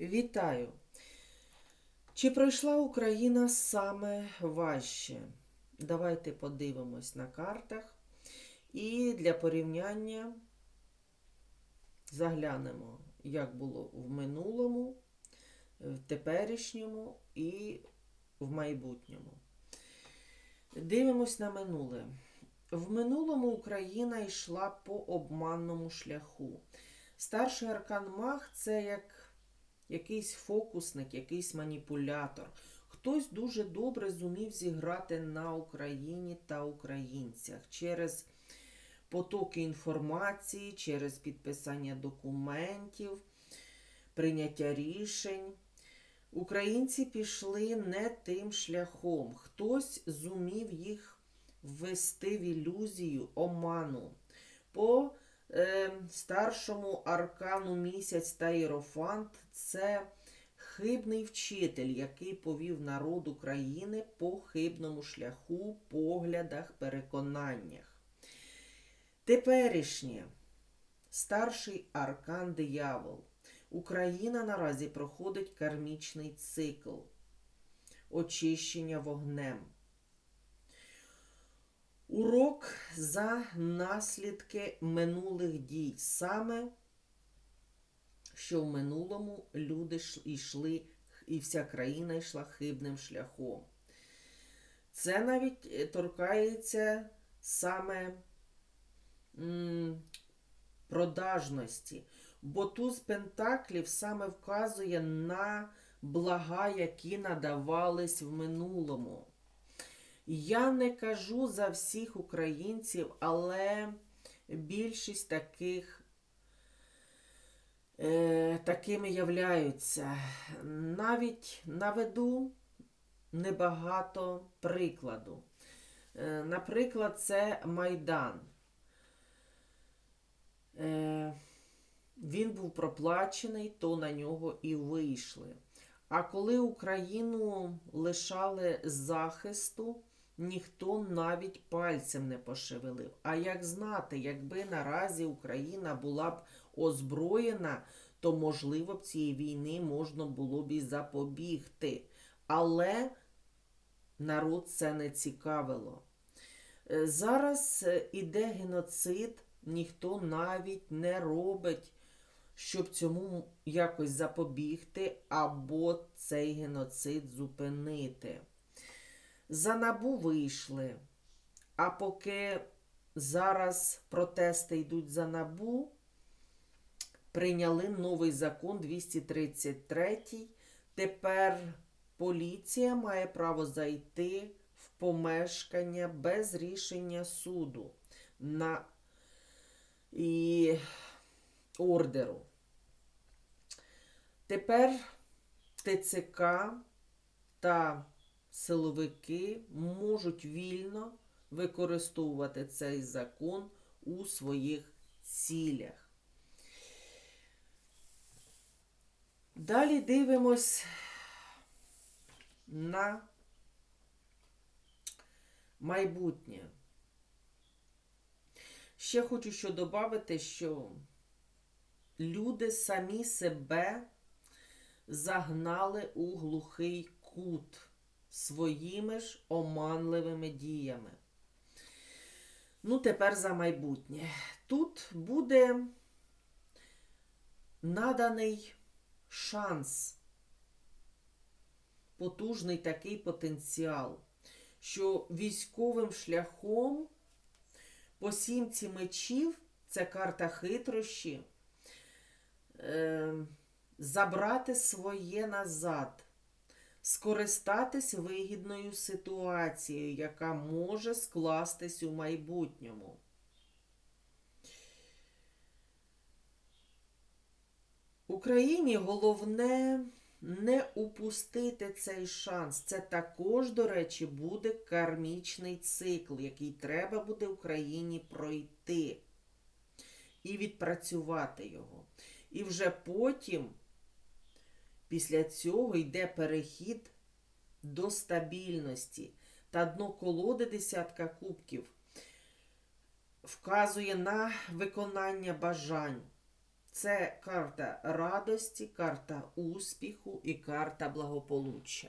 Вітаю! Чи пройшла Україна саме важче? Давайте подивимось на картах. І для порівняння заглянемо, як було в минулому, в теперішньому і в майбутньому. Дивимось на минуле. В минулому Україна йшла по обманному шляху. Старший аркан Маг це як якийсь фокусник, якийсь маніпулятор. Хтось дуже добре зумів зіграти на Україні та українцях через потоки інформації, через підписання документів, прийняття рішень. Українці пішли не тим шляхом. Хтось зумів їх ввести в ілюзію, оману. По е, старшому аркану місяць та Єрофант це хибний вчитель, який повів народ України по хибному шляху, поглядах, переконаннях. Теперішнє старший аркан диявол. Україна наразі проходить кармічний цикл очищення вогнем. Урок за наслідки минулих дій. Саме, що в минулому люди йшли, і вся країна йшла хибним шляхом. Це навіть торкається саме м, продажності, бо туз Пентаклів саме вказує на блага, які надавались в минулому. Я не кажу за всіх українців, але більшість таких е, такими являються. Навіть наведу небагато прикладу. Е, наприклад, це Майдан. Е, він був проплачений, то на нього і вийшли. А коли Україну лишали захисту, ніхто навіть пальцем не пошевелив. А як знати, якби наразі Україна була б озброєна, то, можливо, б цієї війни можна було б і запобігти. Але народ це не цікавило. Е, Зараз е, іде геноцид, ніхто навіть не робить, щоб цьому якось запобігти, або цей геноцид зупинити за набу вийшли. А поки зараз протести йдуть за набу, прийняли новий закон 233. Тепер поліція має право зайти в помешкання без рішення суду на і ордеру. Тепер ТЦК та силовики можуть вільно використовувати цей закон у своїх цілях. Далі дивимось на майбутнє. Ще хочу що додати, що люди самі себе загнали у глухий кут своїми ж оманливими діями. Ну, тепер за майбутнє. Тут буде наданий шанс, потужний такий потенціал, що військовим шляхом по сімці мечів це карта хитрощі, е, забрати своє назад скористатись вигідною ситуацією, яка може скластись у майбутньому. Україні головне не упустити цей шанс. Це також, до речі, буде кармічний цикл, який треба буде Україні пройти і відпрацювати його. І вже потім Після цього йде перехід до стабільності. Та дно колоди десятка кубків вказує на виконання бажань. Це карта радості, карта успіху і карта благополуччя.